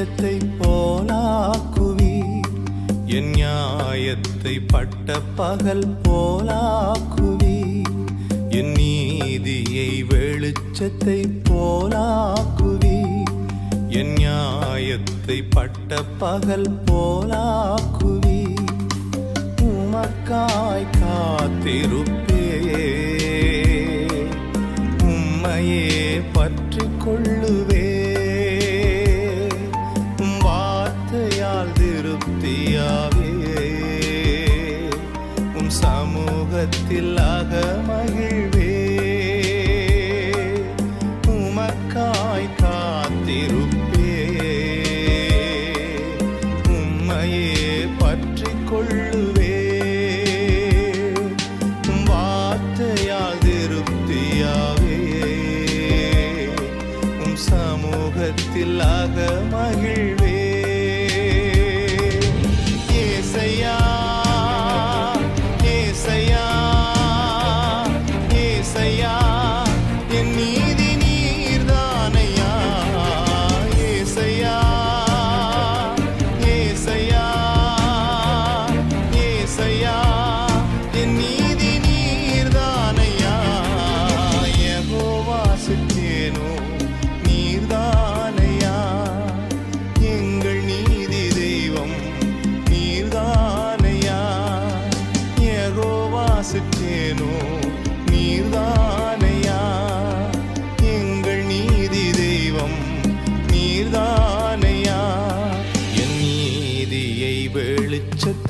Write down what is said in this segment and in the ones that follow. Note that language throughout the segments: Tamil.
வெளிச்சத்தை போலாக்குவி என் நியாயத்தை பட்ட பகல் போலாக்குவி என் நீதியை வெளிச்சத்தை போலாக்குவி என் நியாயத்தை பட்ட பகல் போலாக்குவி உமக்காய் காத்திருப்ப சமூகத்தில்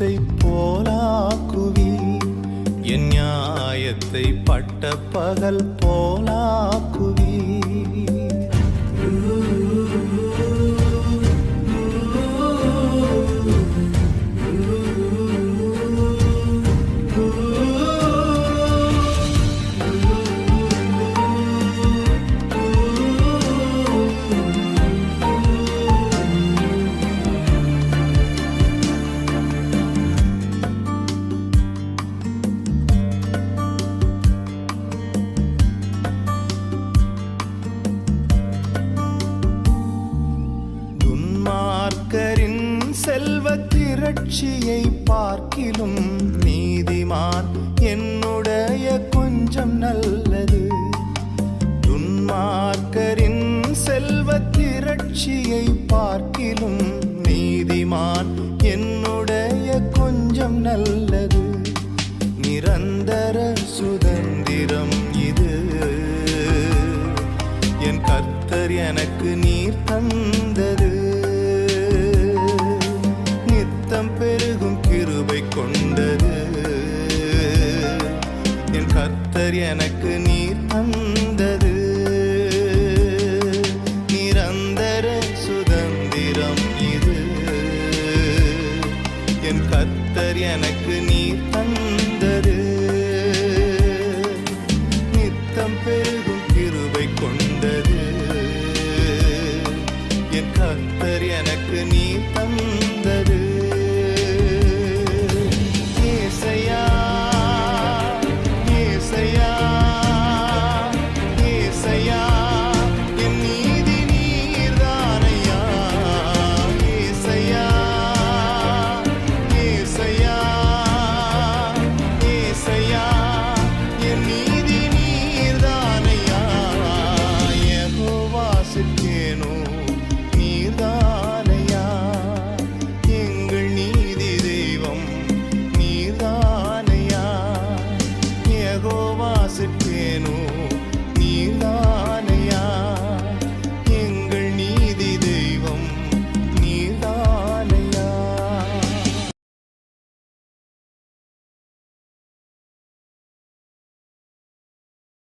வெளிச்சத்தை போலாக்குவி என் நியாயத்தை பட்ட பகல் போலாக்குவி திரட்சியை பார்க்கிலும் நீதிமான் என்னுடைய கொஞ்சம் நல்லது. துன்மார்க்கரின் செல்வ திரட்சியை பார்க்கிலும் நீதிமான் என்னுடைய கொஞ்சம் நல்லது. நிரந்தர சுதந்திரம் இது. என் கர்த்தர் எனக்கு நீர் தன் கர்த்தர் எனக்கு நீர் தந்தது. நிரந்தர சுதந்திரம் இது. என் கர்த்தர் எனக்கு நீர் தந்தது. நித்தம் பெருகும் கிருபை கொண்டது. என் கர்த்தர் எனக்கு நீர் தந்தது